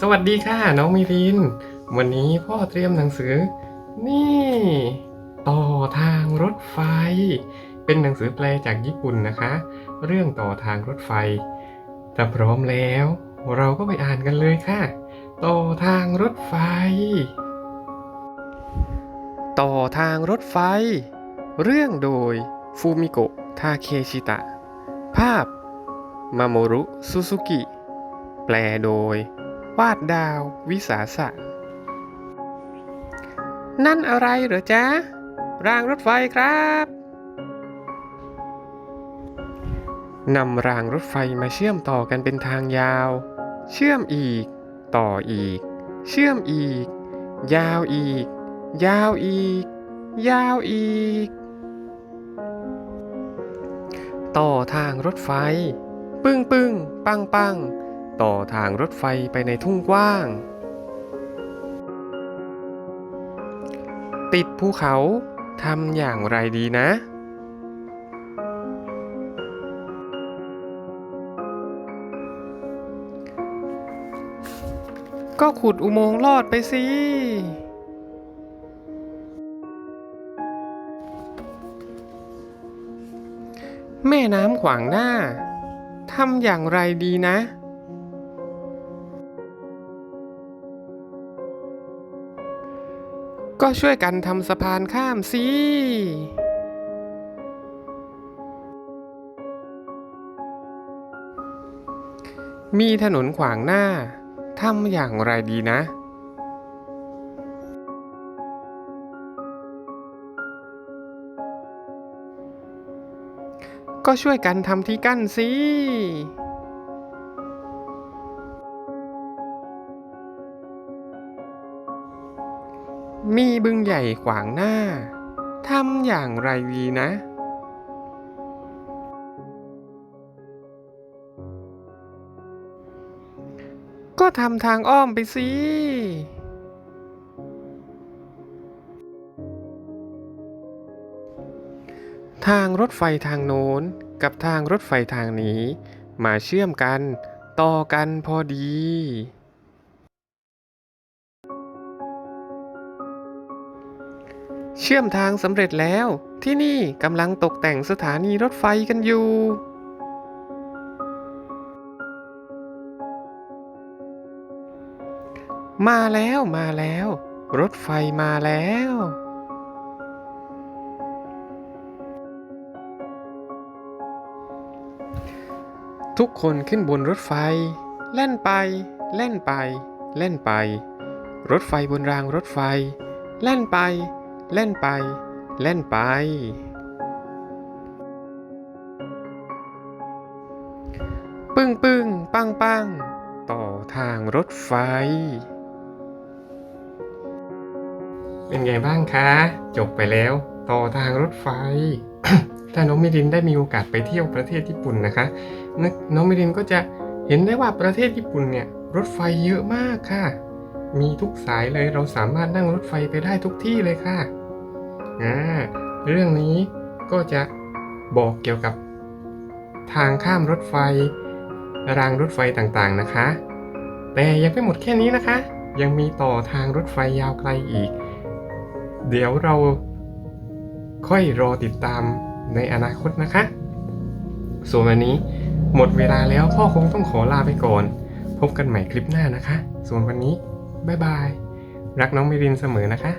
สวัสดีค่ะ น้องมิริน วันนี้พ่อเตรียมหนังสือ นี่ ต่อทางรถไฟ เป็นหนังสือแปลจากญี่ปุ่นนะคะ เรื่องต่อทางรถไฟ ถ้าพร้อมแล้ว เราก็ไปอ่านกันเลยค่ะ ต่อทางรถไฟ ต่อทางรถไฟ เรื่องโดยฟูมิโกะทาเคชิตะ ภาพมาโมรุ ซูซูกิ แปลโดย วาดดาววิสาสะ นั่นอะไรเหรอจ๊ะ รางรถไฟครับนำรางรถไฟมาเชื่อมต่อกันเป็นทางยาว เชื่อมอีก ต่ออีก เชื่อมอีก ยาวอีก ยาวอีก ยาวอีก ต่อทางรถไฟ ปึ้งปึ้งปังปัง ต่อทางรถไฟไปในทุ่งกว้าง ติดภูเขาทำอย่างไรดีนะ ก็ขุดอุโมงค์ลอดไปสิ แม่น้ำขวางหน้าทำอย่างไรดีนะ ก็ช่วยกันทำสะพานข้ามสิมีถนนขวางหน้า ทำอย่างไรดีนะ ก็ช่วยกันทำที่กั้นสิ มีบึงใหญ่ขวางหน้า ทำอย่างไรดีนะ ก็ทำทางอ้อมไปสิ ทางรถไฟทางโน้นกับทางรถไฟทางนี้ มาเชื่อมกัน ต่อกันพอดี เชื่อมทางสำเร็จแล้ว ที่นี่กำลังตกแต่งสถานีรถไฟกันอยู่ มาแล้วมาแล้ว รถไฟมาแล้ว ทุกคนขึ้นบนรถไฟ เล่นไป เล่นไป เล่นไป รถไฟบนรางรถไฟ เล่นไป เล่นไป เล่นไป ปึ้งปึ้งปังปังต่อทางรถไฟ เป็นไงบ้างคะ จบไปแล้ว ต่อทางรถไฟ ถ้าน้องมิรินได้มีโอกาสไปเที่ยวประเทศญี่ปุ่นนะคะ น้องมิรินก็จะเห็นได้ว่าประเทศญี่ปุ่นเนี่ย รถไฟเยอะมากค่ะ มีทุกสายเลยเราสามารถนั่งรถไฟไปได้ทุกที่เลยค่ะอ่าเรื่องนี้ก็จะบอกเกี่ยวกับ ทางข้ามรถไฟ รางรถไฟต่างๆนะคะ แต่ยังไม่หมดแค่นี้นะคะ ยังมีต่อทางรถไฟยาวไกลอีก เดี๋ยวเราค่อยรอติดตามในอนาคตนะคะ ส่วนวันนี้หมดเวลาแล้วพ่อคงต้องขอลาไปก่อน พบกันใหม่คลิปหน้านะคะ ส่วนวันนี้ บ๊ายบาย รักน้องมิรินเสมอนะคะ